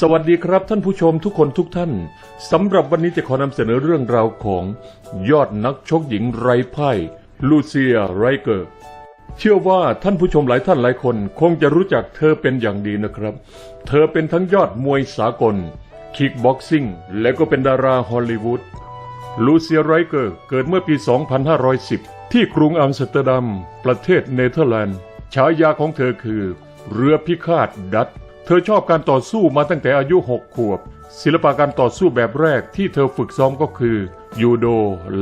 สวัสดีครับท่านผู้ชมทุกคนทุกท่านสำหรับวันนี้จะขอนำเสนอเรื่องราวของยอดนักชกหญิงไร้พ่ายลูเซียไรเกอร์ เชื่อว่าท่านผู้ชมหลายท่านหลายคน คงจะรู้จักเธอเป็นอย่างดีนะครับ เธอเป็นทั้งยอดมวยสากล คิกบ็อกซิ่ง และก็เป็นดาราฮอลลีวูดลูเซียไรเกอร์เกิดเมื่อปี 2510 ที่กรุงอัมสเตอร์ดัม ประเทศเนเธอร์แลนด์ฉายาของเธอคือ เรือพิฆาตดัต เธอชอบการต่อสู้มาตั้งแต่อายุ6ขวบ ศิลปะการต่อสู้แบบแรกที่เธอฝึกซ้อมก็คือยูโด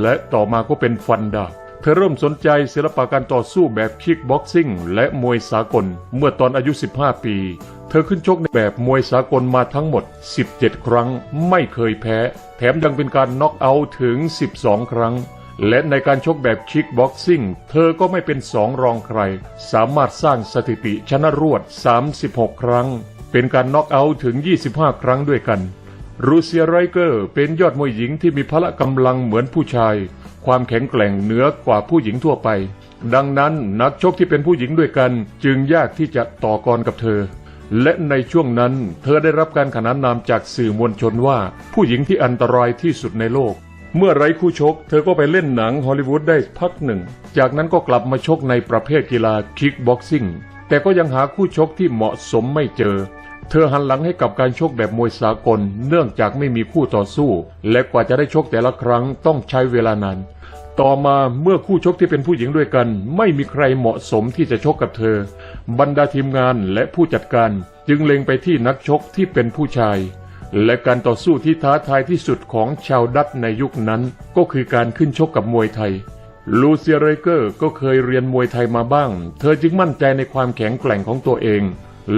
และต่อมาก็เป็นฟันดาบเธอเริ่มสนใจศิลปะการต่อสู้แบบคิกบ็อกซิ่งและมวยสากลเมื่อตอนอายุ 15 ปี เธอขึ้นชกในแบบมวยสากลมาทั้งหมด 17 ครั้งไม่เคยแพ้ แถมยังเป็นการน็อกเอาท์ถึง 12 ครั้ง และในการชกแบบคิกบ็อกซิ่งเธอก็ไม่เป็นสองรองใคร สามารถสร้างสถิติชนะรวด 36 ครั้ง เป็นการน็อกเอาท์ถึง 25 ครั้งด้วยกัน รูเซียไรเกอร์เป็นยอดมวยหญิงที่มีพละกำลังเหมือนผู้ชาย ความแข็งแกร่งเหนือกว่าผู้หญิงทั่วไป ดังนั้นนักชกที่เป็นผู้หญิงด้วยกัน จึงยากที่จะต่อกรกับเธอ และในช่วงนั้นเธอได้รับการขนานนามจากสื่อมวลชนว่า ผู้หญิงที่อันตรายที่สุดในโลก เมื่อไร้คู่ชก เธอก็ไปเล่นหนังฮอลลีวูดได้พักหนึ่ง จากนั้นก็กลับมาชกในประเภทกีฬาคิกบ็อกซิ่งแต่ก็ยังหาคู่ชกที่เหมาะสมไม่เจอ เธอหันหลังให้กับการชกแบบมวยสากล เนื่องจากไม่มีคู่ต่อสู้ และกว่าจะได้ชกแต่ละครั้งต้องใช้เวลานานต่อมาเมื่อคู่ชกที่เป็นผู้หญิงด้วยกัน ไม่มีใครเหมาะสมที่จะชกกับเธอ บรรดาทีมงานและผู้จัดการ จึงเล็งไปที่นักชกที่เป็นผู้ชาย และการต่อสู้ที่ท้าทายที่สุดของชาวดัตในยุคนั้น ก็คือการขึ้นชกกับมวยไทย ลูเซียเรเกอร์ก็เคยเรียนมวยไทยมาบ้าง เธอจึงมั่นใจในความแข็งแกร่งของตัวเอง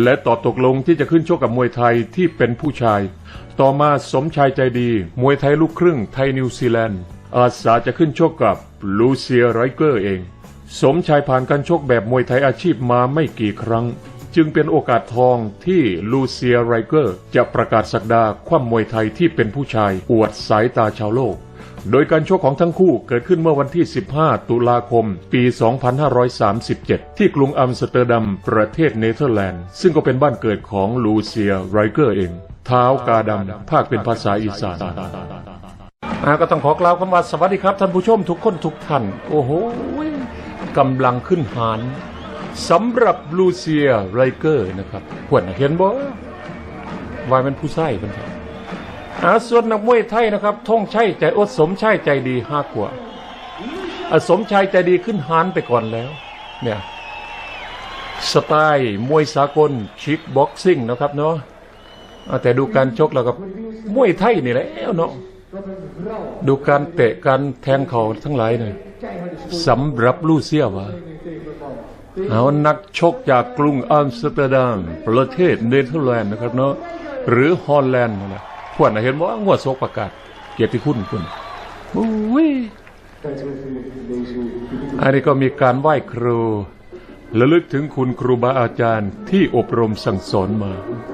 และตอบตกลงที่จะขึ้นชกกับมวยไทยที่เป็นผู้ชาย ต่อมาสมชายใจดี มวยไทยลูกครึ่งไทยนิวซีแลนด์ อาสาจะขึ้นชกกับลูเซียไรเกอร์เอง สมชายผ่านการชกแบบมวยไทยอาชีพมาไม่กี่ครั้ง จึงเป็นโอกาสทองที่ลูเซียไรเกอร์จะประกาศสักดาคว่ำมวยไทยที่เป็นผู้ชาย อวดสายตาชาวโลก โดยการชกของทั้งคู่เกิดขึ้นเมื่อวันที่ 15 ตุลาคม ปี 2537 ที่กรุงอัมสเตอร์ดัม ประเทศเนเธอร์แลนด์ ซึ่งก็เป็นบ้านเกิดของลูเซียไรเกอร์เอง เท้ากาดำภาคเป็นภาษาอีสานอาก็ต้องขอกล่าวคำว่าสวัสดีครับ ท่านผู้ชมทุกคนทุกท่าน โอ้โหกำลังขึ้นหานสำหรับลูเซียไรเกอร์นะครับขวรเห็นบ่วายเป็นผู้ใช้เป็นครับ อาส่วนนักมวยไทยนะครับท่องชัยใจอดสมชัยใจดีห้ากว่าอะสมชัยใจดีขึ้นหานไปก่อนแล้ว เนี่ยสไตล์มวยสากลคิกบ็อกซิ่งนะครับเนาะแต่ดูการชกแล้วกับมวยไทยนี่แหละเนาะดูการเตะการแทงเขาทั้งหลายเนี่ยสำหรับลูเซียวะเอานักชกจากกรุงอัมสเตอร์ดัมประเทศเนเธอร์แลนด์นะครับเนาะหรือฮอลแลนด์นะ พวกน่ะเห็นว่างัวโซกประกาศ เกียรติคุณคุณอุ้ยอันนี้ก็มีการไหว้ครูระลึกถึงคุณครูบาอาจารย์ที่อบรมสั่งสอนมา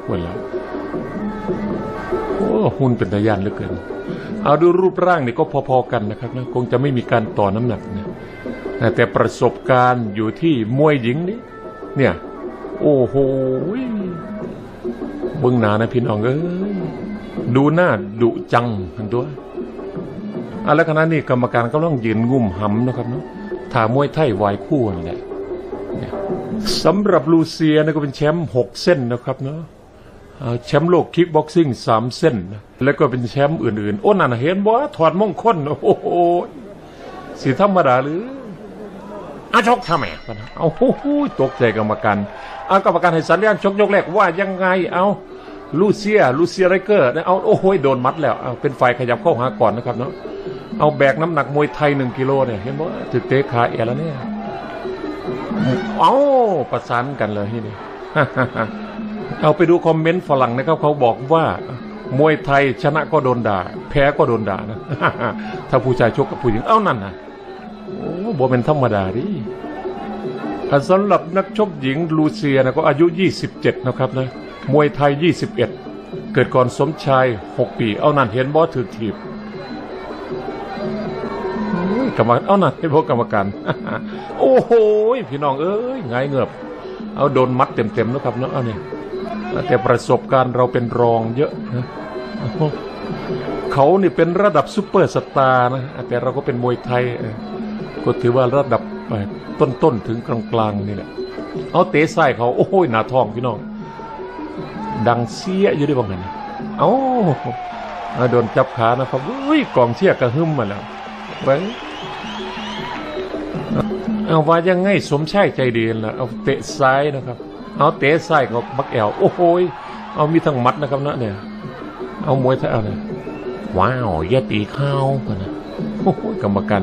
วันล้วโอ้หุ่นเป็นตะยานเหลือเกิน เอาดูรูปร่างนี่ก็พอๆกันนะครับนะคงจะไม่มีการต่อน้ำหนักนะแต่ประสบการณ์อยู่ที่มวยหญิงนี่เนี่ย โอ้โหเบื้องหนานะพี่น้องเอ้ย ดูหน้าดุจังทันตัวอะแล้วขณะนี้กรรมการก็ต้องยืนงุ่มหำนะครับเนาะถ้ามวยไทยวายคู่นั่นแหละเนี่ยสำหรับลูเซียนะก็เป็นแชมป์หกเส้นนะครับเนาะอ่าแชมป์โลกคิกบ็อกซิ่งสามเส้นนะแล้วก็เป็นแชมป์อื่นๆ โอ้นั่นนะเห็นบ่ถอดมงคลโอ้โหสิธรรมดาหรืออาชกทำไมปะนะเอาโอ้โหตกใจกรรมการเอากรรมการให้สัญญาณชกยกแรกว่ายังไงเอา ลูเซียลูเซียไรเกอร์นะเอาโอ้โหโดนมัดแล้วเอาเป็นฝ่ายขยับเข้าหาก่อนนะครับเนาะเอาแบกน้ำหนักมวยไทยหนึ่งกิโลเนี่ยเห็นบ่ถึกเตะขาเอแล้วเนี่ยเอาประสานกันเลยที่นี่เอาไปดูคอมเมนต์ฝรั่งนะครับเขาบอกว่ามวยไทยชนะก็โดนด่า แพ้ก็โดนด่านะถ้าผู้ชายชกกับผู้หญิงเอ้านั่นนะโอ้บ่เป็นธรรมดาดิสำหรับนักชกหญิงลูเซียนะก็อายุ 27 นะครับนะ มวยไทย 21 เกิดก่อนสมชาย 6 ปี เอานั่นเห็นบอสถือถีบกรรมการเอานั่นให้พวกกรรมการโอ้โหพี่น้องเอ้ยไงายเงือบ เอาโดนมัดเต็มๆนะครับเนาะเอาเนี่ยแต่ประสบการณ์เราเป็นรองเยอะนะเขานี่เป็นระดับซูเปอร์สตาร์นะแต่เราก็เป็นมวยไทยก็ถือว่าระดับต้นๆถึงกลางๆนี่แหละเอาเตะใส่เขาโอ้ยหนาทองพี่น้อง ดังเสียอยู่ด้วยบ้างไงนเอ้าเอาโดนจับขานะครับอุ้ยกองเชียกระหึ่มมาแล้วเบ้เอาว่ายังไงสมชายใจดีล่ะเอาเตะซ้ายนะครับ เอาเตะซ้ายเขาบักแอวโอ้โหยเอามีทั้งมัดนะครับนะเนี่ยเอามวยไทยเอาเลยว้าวแย่ตีเข้ากันนะโอ้โหกรรมการ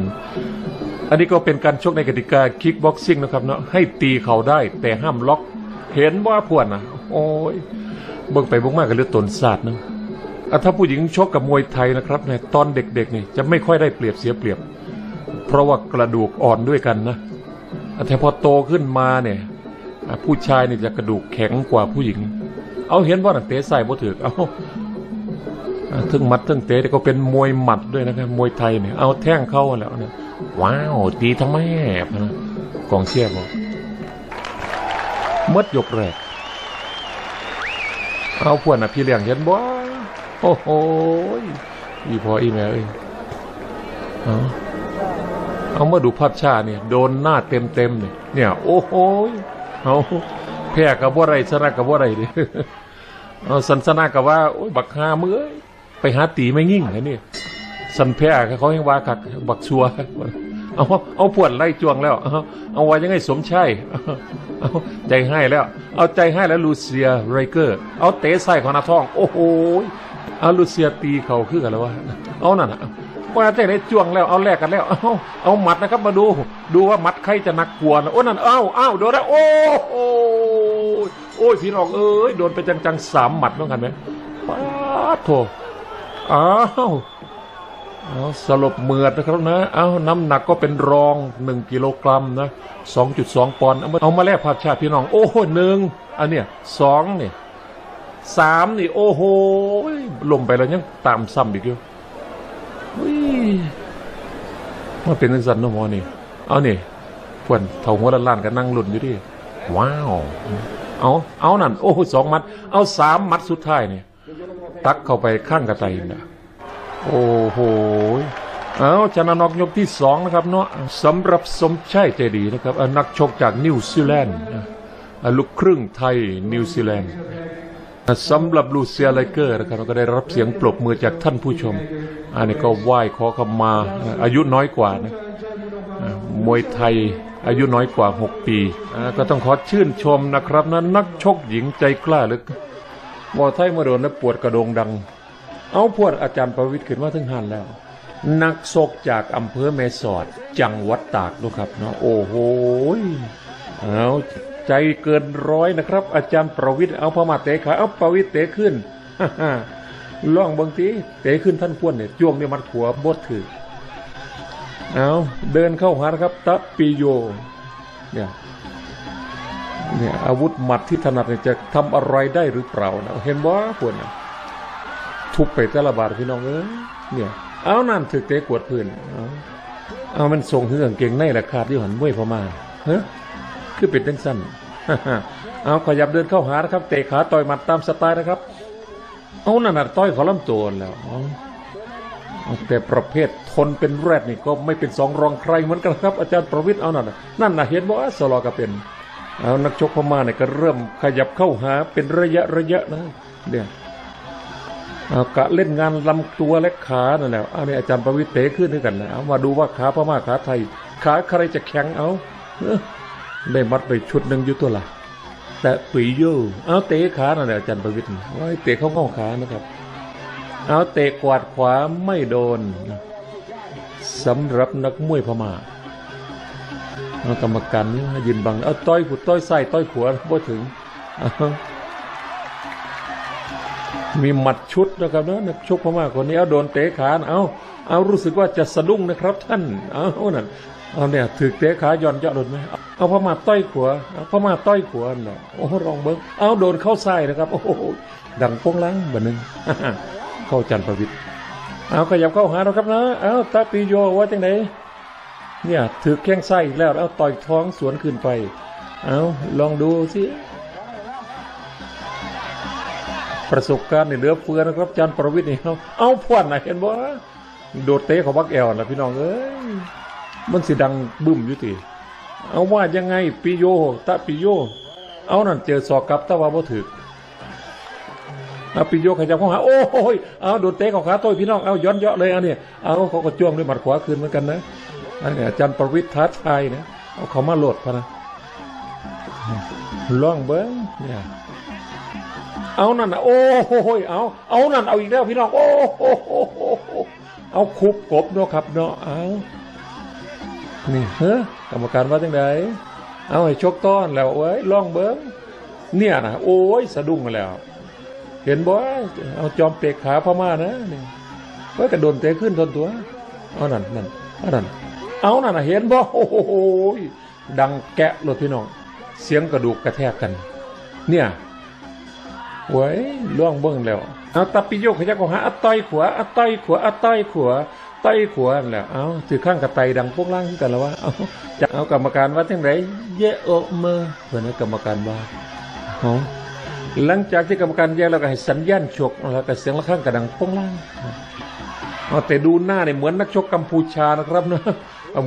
อันนี้ก็เป็นการชกในกติกาคิกบ็อกซิ่งนะครับเนาะให้ตีเขาได้แต่ห้ามล็อก เห็นว่าพวนนะโอ้ย เบิ่งไปเบิ่งมากกับเลือดตนศาสตร์นะถ้าผู้หญิงชกกับมวยไทยนะครับเนี่ยตอนเด็กๆนี่จะไม่ค่อยได้เปรียบเสียเปรียบ เพราะว่ากระดูกอ่อนด้วยกันนะแต่พอโตขึ้นมาเนี่ยผู้ชายเนี่ยจะกระดูกแข็งกว่าผู้หญิง เอาเห็นว่าหน่ะเตะใส่บ่ถือเอาทึ่งมัดทึ่งเตะแต่ก็เป็นมวยหมัดด้วยนะครับมวยไทยเนี่ยเอาแท่งเข้าแล้วเนี่ยว้าวตีทั้งแม่กองเชียร์บอกมื่อยกแรก เอาพวกน่ะพี่เลี้ยงเห็นบ่โอ้โหอีพออีแม่เอ้ยเอาเอามาดูภาพชาเนี่ย โดนหน้าเต็มเต็มเนี่ยเนี่ย โอ้โหเอาแพ้กับว่าไรชนะกับว่าไรดิเอาสันสนากับว่า โอ้ยบักฮามือเอ้ยไปหาตีไม่ยิ่งไอ้นี่สันแพ้เขาให้ว่าคักบักชัว เอาเอาปวดไล่จวงแล้ว เอาไว้ยังไงสมชัยเอาใจให้แล้ว เอาใจให้แล้วลูเซียไรเกอร์ เอาเตะใส่ของนาทอง โอ้โหเอาลูเซียตีเขาคือกันแล้ววะเอานั่นนะว่าใจได้จวงแล้วเอาแลกกันแล้ว เอาเอาหมัดนะครับมาดู ดูว่าหมัดใครจะหนักกว่านะโอ้นั่นเอ้าเอ้าโดนแล้วโอ้โหโอ้ยพี่น้องเอ้ยโดนไปจังๆสามหมัดเหมือนกันไหมป้าโถอ้าว สลบเมือดนะครับนะ เอาน้ำหนักก็เป็นรองหนึ่งกิโลกรัมนะสองจุดสองปอนด์เอามาเอามาแลกภาพชาติพี่น้อง โอ้โหหนึ่งอันเนี้ยสองนี่สามนี่ โอ้โหลมไปแล้วยังตามซ้ำอีกอยู่มันเป็นนังสันเนมอนี่ เอานี่พวนเท่าหัวล้านล้านกันนั่งหลุนอยู่ดิว้าว เอาเอานั่น โอ้โหสองมัด เอาสามมัดสุดท้ายนี่ตักเข้าไปข้างกระไตนี่ย โอ้โหเอาชนะนอกยกที่สองนะครับเนาะสำหรับสมชัยใจดีนะครับนักชกจากนิวซีแลนด์ลูกครึ่งไทยนิวซีแลนด์สำหรับลูเซียไลเกอร์นะครับก็ได้รับเสียงปรบมือจากท่านผู้ชม อันนี้ก็ไหว้ขอขมาอายุน้อยกว่านะมวยไทยอายุน้อยกว่า 6 ปี ก็ต้องขอชื่นชมนะครับนะนักชกหญิงใจกล้าเหลึกวอไทยมาโดนแล้วปวดกระโดงดัง เอาพวดอาจารย์ประวิทย์ขึ้นมาถึงหันแล้ว นักศกจากอำเภอแม่สอด จังหวัดตากนะครับเนาะโอ้โหเอาใจเกินร้อยนะครับ อาจารย์ประวิทย์เอาพม่าเตะขาเอาประวิทย์เตะขึ้นล่องบางทีเตะขึ้นท่านพวนเนี่ยจ้วงเนี่ยมันขัวบดถือเอาเดินเข้าหานครับตะปีโยเนี่ยเนี่ยอาวุธหมัดที่ถนัดเนี่ยจะทำอะไรได้หรือเปล่านะเห็นว่าพวนนะ ทุบไปแต่ละบาทพี่น้องเอ้ยเนี่ยเอานั่นถึกเตะกวดพื้นเอาเอามันส่งเหืองเก่งในราคาที่หันมวยพม่าเฮ้ยคือเป็นจังสั้นเอาขยับเดินเข้าหานะครับ เตะขาต่อยหมัดตามสไตล์นะครับ เอานั่นน่ะต่อยเขอลำตัวแล้วเอาแต่ประเภททนเป็นแรดนี่ก็ไม่เป็นสองรองใครเหมือนกันครับ อาจารย์ประวิทย์เอานั่นน่ะนั่นน่ะเห็นว่าสลอก็เป็นเอานักชกพม่าเนี่ยก็เริ่มขยับเข้าหาเป็นระยะระยะนะเนี่ย เอากะเล่นงานลำตัวและขานั่นแหละเอาเนี่ยอาจารย์ประวิตรเตะขึ้นด้วยกันนะเอามาดูว่าขาพม่าขาไทย ขาใครจะแข็งเอาเออได้มัดไปชุดหนึ่งอยู่ตัวละแต่ปีโยเอาเตะขานั่นแหละอาจารย์ประวิตรว่าเตะเข้าง้อขานะครับ เอาเตะกวาดขวาไม่โดนสำหรับนักมวยพม่าเอากรรมการยืนบังเอาต้อยผุดต้อยใส่ต้อยขวาบ่ถึงอ มีหมัดชุดนะครับนะนักชกพม่าคนนี้เอาโดนเตะขาเอาเอารู้สึกว่าจะสะดุ้งนะครับท่านเอานั่นเอาเนี่ยถือเตะขาย่อนเจาะโดนไหมเอาพม่าต้อยขวาเอาพม่าต้อยขวานาะโอ้รองเบิ้งเอาโดนเข้าไส้นะครับ โอ้ดังโป้งลังแบบนึงเข้าจันทร์ประวิตรเอาขยับเข้าหาเราครับนะเอาตาปีโยว่าจังไหนเนี่ยถือแข้งไส้อีกแล้วเอาต่อยท้องสวนขึ้นไป เอาลองดูสิ ประสบการณ์ในเหลือเฟือนะครับจารย์ประวิทย์นี่เอาเอาพวนนเห็นบ่โดดเตะเขาบักแอลนะพี่น้องเอ้ยมันสิดังบึ้มอยู่ติเอาว่ายังไงปิโยตะปิโย เอานั่นเจอศอกกลับตะว่าบ่ถึกเอาปิโยขยับเข้าหาโอ้ยเอาโดดเตะเขาขาโต้ยพี่น้องเอาย้อนเยาะเลยเอาเนี่ยเอาเขาก็จ้วงด้วยหมัดขวาคืนเหมือนกันนะอันนี้อาจารย์ประวิทย์ท้าทายนะเอาเขามาโหลดพะนะล่องเบิ้งเนี่ย เอานั่นนะโอ้โหยเอาเอานั่นเอาอีกแล้วพี่น้องโอ้โหเอาคุบกบเนาะครับเนาะเอานี่เฮ้กรรมการว่าจังไดเอาให้ชกต้อนแล้วเว้ยล่องเบิ้งเนี่ยนะโอ้ยสะดุ้งแล้ว เห็นบ่เอาจอมเปกขาพม่านะนี่เว้ยกระโดนเตะขึ้นทนตัวเอานั่นนั่นเอานั่นเอานั่นเห็นบ่โอ้โหดังแกะเลยพี่น้อง เสียงกระดูกกระแทกกัน เนี่ย หวยล่วงเบิ้งแล้วเอาตะปิโยกขยักของหาอัตต้อยขวาอัตต้อยขวาอัตต้อยขวาต้อยขวาแล้วเอาถือข้างกระไตดังพวกล่างกันแล้ววะเอาจะเอากรรมการว่าทั้งไหนเยอะโอเมอเพื่อนกรรมการว่าเอาหลังจากที่กรรมการแยกแล้วก็ให้สัญญาณชกแล้วก็เสียงละข้างกระดังพวกล่างเอาแต่ดูหน้าเนี่ยเหมือนนักชกกัมพูชานะครับนะ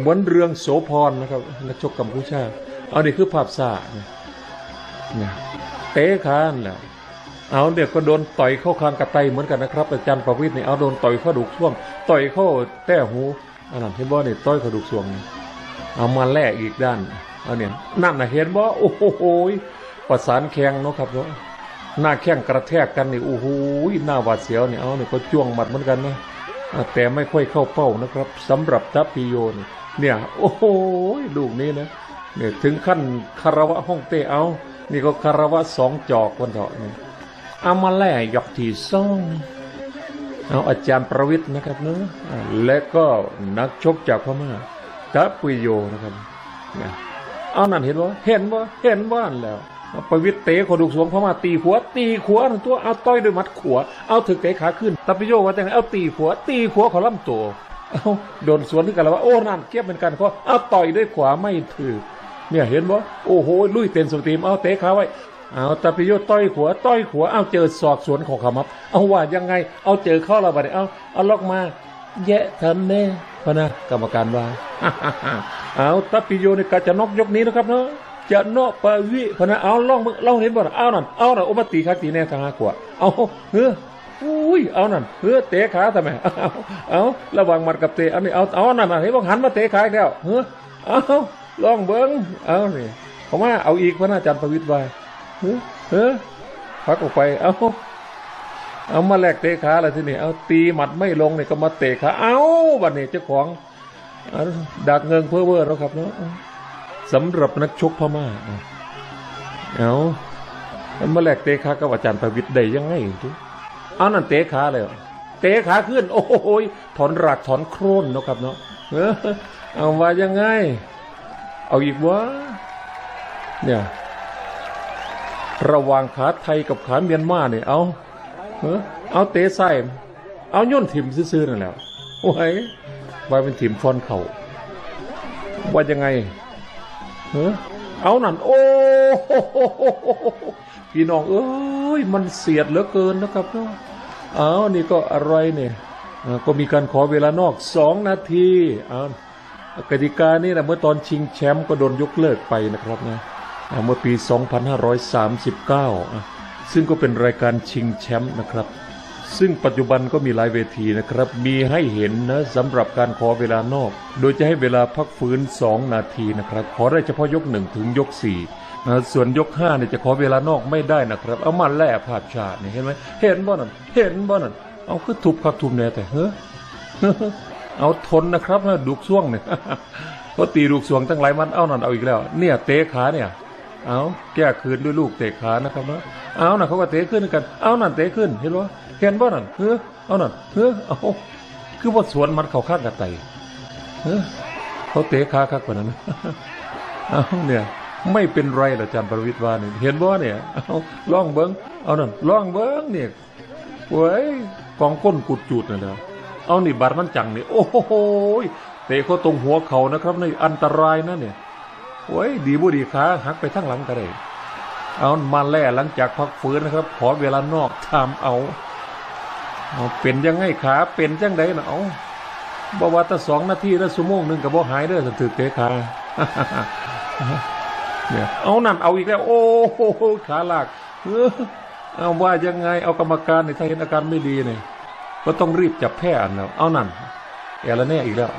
เหมือนเรืองโสพรนะครับนักชกกัมพูชา เอานี่คือภาพซ่าเนี่ยเนี่ยเตะขานแหละ เอาเดี๋ยก็โดนต่อยเข้าคางกระไตเหมือนกันนะครับ อาจารย์ประวิทย์เนี่ยเอาโดนต่อยเข้าดุกช่วง ต่อยเข้าแต้หูอันนั้นเห็นบ่เนี่ยต่อยเข้าดุกช่วงเอามาแลกอีกด้านเอาเนี่ยนั่นนะเห็นบ่โอ้โหประสานแข้งเนาะครับเนาะหน้าแข้งกระแทกกันนี่โอ้โหหน้าหวาดเสียวเนี่ยเอาเนี่ยก็จ้วงหมัดเหมือนกันนะแต่ไม่ค่อยเข้าเป้านะครับสำหรับทัพพิโยนเนี่ยโอ้โหลูกนี้นะเนี่ยถึงขั้นคารวะห้องเต้เอา นี่ก็คารวะสองจอกวันเถาะเนี่ย เอามาแล่ยกที่สองเอาอาจารย์ประวิทย์นะครับเนอะและก็นักชกจากพม่าทัพปุยโยนะครับเนี่ยเอานั่นเห็นว่าเห็นว่าเห็นว่านแล้วประวิทย์เตะขดุกสวงพม่าตีหัว ตีขัวตัวเอาต้อยด้วยมัดขัวเอาถึกเตะขาขึ้นทัพปุยโยว่าแต่ไงเอาตีหัว ตีขัวเขาล่ำตัวเอาโดนสวนถึงกันแล้วว่าโอ้นั่นเก็บเป็นกันเขาเอาต่อยด้วยขวาไม่ถือเนี่ยเห็นบ่โอ้โหลุยเต็นสตรีมเอาเตะขาไว้ เอาตาปิโยต้อยขัวต้อยขัวเอาเจอศอกสวนของขามับเอาว่ายังไง เอาเจอเข้าเราบัดนี้เอาเอาล็อกมาแยะทันแน่พนะกรรมการว่าเอาตาปิโยนี่กะจะนกยกนี้นะครับเนาะจะนอกปาวิพนะเอาล่องมึงล่องเห็นบ่น่ะเอานั่นเอานั่นโอมาตีขาตีแน่ทางหากว่าเอาเฮ้ออุ้ยเอานั่นเฮ้อเตะขาทำไมเอาเอาระวังมัดกับเตะอานี่เอาเอานั่นน่ะเห็นบ่หันมาเตะขาอีกแล้วเฮ้อเอาลองเบิ้งเอานี่ผมว่าเอาอีกพระอาจารย์ประวิตรว่า เฮ้ยเฮ้ยพักออกไป เอาเอามาแลกเตะขาอะไรที่นี่ เอาตีหมัดไม่ลงเนี่ยก็มาเตะขา เอาบัดนี้เจ้าของดักเงินเพื่อเวอร์แล้วครับเนาะสำหรับนักชกพม่า เอาเอามาแลกเตะขากับอาจารย์ประวิตรได้ยังไงทุเอานั่นเตะขาเลยเหรเตะขาขึ้น โอ้โหยถอนรากถอนโครนเนาะครับเนาะเออเอาว่ายังไง เอาอีกวะเนี่ย ระหว่างขาไทยกับขาเมียนมาเนี่ยเอาเออเอาเตะใส่เอาย่นถิ่มซื่อๆนั่นแหละไว้ไว้เป็นถิ่มฟอนเขาว่ายังไงเออเอานั่นโอ้โหพี่น้องเอ้ยมันเสียดเหลือเกินนะครับเนาะเอานี่ก็อะไรเนี่ยก็มีการขอเวลานอกสองนาทีเอากติกานี่นะเมื่อตอนชิงแชมป์ก็โดนยกเลิกไปนะครับนะอ่า เมื่อปี 2539อะซึ่งก็เป็นรายการชิงแชมป์นะครับ ซึ่งปัจจุบันก็มีหลายเวทีนะครับ มีให้เห็นนะสำหรับการขอเวลานอก โดยจะให้เวลาพักฟื้น 2 นาทีนะครับ ขอได้เฉพาะยก 1 ถึงยก 4 นะส่วนยก5เนี่ยจะขอเวลานอกไม่ได้นะครับ เอามาแล่ภาพชาตินี่เห็นไหมเห็นบ่นั่นเห็นบ่นั่นเอาคือทุบคักทุบแน่แต่เฮ้อเอาทนนะครับนะดุกช่วงเนี่ยเพราะตีลูกสวงตั้งหลายมันเอานั่นเอาอีกแล้ว เนี่ยเตะขาเนี่ย เอาแก้คืนด้วยลูกเตะขานะครับเนาะเอาน่ะเขาก็เตะขึ้นกัน เอานั่นเตะขึ้นเห็นบ่เห็นบ่นั่นเฮ้อเอานั่นเฮ้อเอาคือว่าสวนมันเขาข้างกับไตเฮ้อเขาเตะขาคักกว่านั้นเอาเนี่ยไม่เป็นไรหรอกอาจารย์ประวิตรว่าเนี่ยเห็นบ่เนี่ยเอาล่องเบิ้งเอานั่นล่องเบิ้งเนี่ยเว้ยกองก้นกุดจุดน่ะแล้วเอานี่บาดมันจังเนี่ยโอ้โหเตะเขาตรงหัวเขานะครับนี่อันตรายนะเนี่ย โอ้ยดีบุดีขาหักไปทั้งหลังก็ได้เอามาแล่หลังจากพักฟื้นนะครับ ขอเวลานอกทำเอาเอาเป็นยังไงขาเป็นจังไดนะเอาบว่าแต่สองนาทีแล้วชั่วโมงหนึ่งกับบ่หายเด้อสันถือเตะขาเนี่ยเอานั่นเอาอีกแล้ว โอ้โหขาลากเอาว่ายังไงเอากรรมการเนี่ยถ้าเห็นอาการไม่ดีเนี่ยก็ต้องรีบจับแพทย์แล้วเอานั่นแอละแน่อีกแล้ว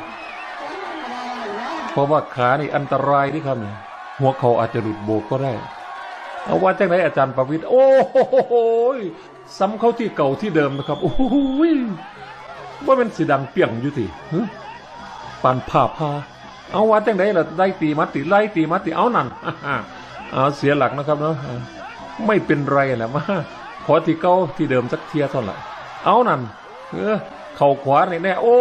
เพราะว่าขานี่อันตรายที่ครับเนี่ยหัวเขาอาจจะหลุดโบกก็ได้ เอาว่าจังไหนอาจารย์ประวิตรโอ้โหซ้ำเข้าที่เก่าที่เดิมนะครับโอ้โหว่าเป็นสีดังเปี่ยงอยู่ติฮะปานผ่าพาเอาว่าจังไหนล่ะได้ตีมัดติไล่ตีมัดติเอานั่นเอาเสียหลักนะครับเนาะไม่เป็นไรแหละมาขอที่เก้าที่เดิมสักเทียเท่าไหร่เอานั่นเออเข่าขวาเนี่ยแน่โอ้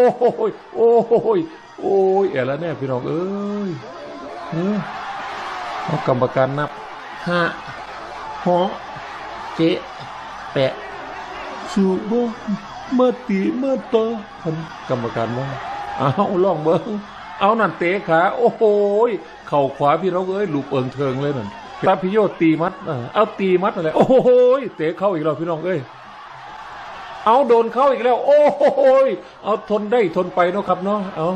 ยโอ้ย โอ้ยเอ๋แล้วแน่พี่น้องเอ้ยเออเอากรรมการนับห้าหอเจ๊แปะสูบมาตีมาต่อพันกรรมการว่าเอาลองเบิ้งเอานั่นเตะขาโอ้โหยเข่าขวาพี่น้องเอ้ยลูกเอิงเทิงเลยนั่นตาพิโยตีมัดเออเอาตีมัดอะไรโอ้โหยเตะเข้าอีกแล้วพี่น้องเอ้ยเอาโดนเข้าอีกแล้ว โอ้โหยเอาทนได้ทนไปเนาะครับเนาะเอา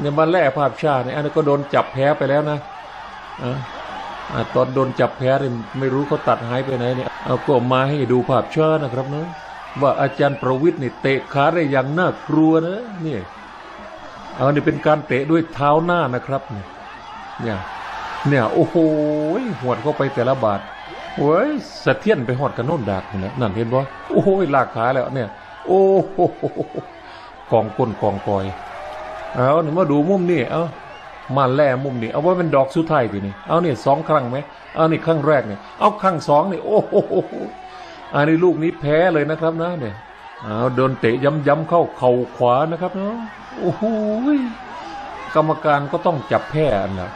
เนี่ยมาแล่ภาพชาเนี่ยอันนี้นก็โดนจับแพ้ไปแล้วนะอ่าตอนโดนจับแพ้เนี่ยไม่รู้เขาตัดหายไปไหนเนี่ยเอาก็มาให้ดูภาพชานะครับเนาะว่าอาจารย์ประวิทย์นี่เตะขาได้อย่างน่ากลัวนะเนี่ยเอานี่เป็นการเตะด้วยเท้าหน้านะครับเนี่ยเนี่ยเนี่ยโอ้โหหวดเข้าไปแต่ละบาทโอ้ยสะเทียนไปหอดกันโน่นดากนี่นะนั่นเห็นบ่โอ้ยลากขาแล้วเนี่ย โอ้โหกองก้นกองกอย เอาหนี่มาดูมุมนี่เอามาแล่มุมนี่เอาว่าเป็นดอกสุดท้ายทีนี่เอาเนี่ยสองครั้งไหมเอานี่ครั้งแรกเนี่ยเอาครั้งสองเนี่ยโอ้โหอันนี้ลูกนี้แพ้เลยนะครับนะเนี่ยเอาโดนเตะย้ำๆเข้าเข่าขวานะครับเนาะโอ้โหกรรมการก็ต้องจับแพ้อันนะ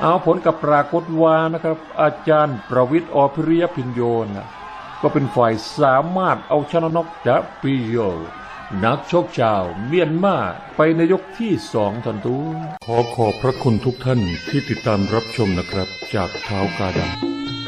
เอาผลกับปรากฏว่านะครับ อาจารย์ประวิทย์อภิริยพิญโยนะก็เป็นฝ่ายสามารถเอาชนะนกดับปิโย นักชกชาวเมียนมาไปในยกที่สองทันตูขอขอบพระคุณทุกท่านที่ติดตามรับชมนะครับ จากเท้ากาดำ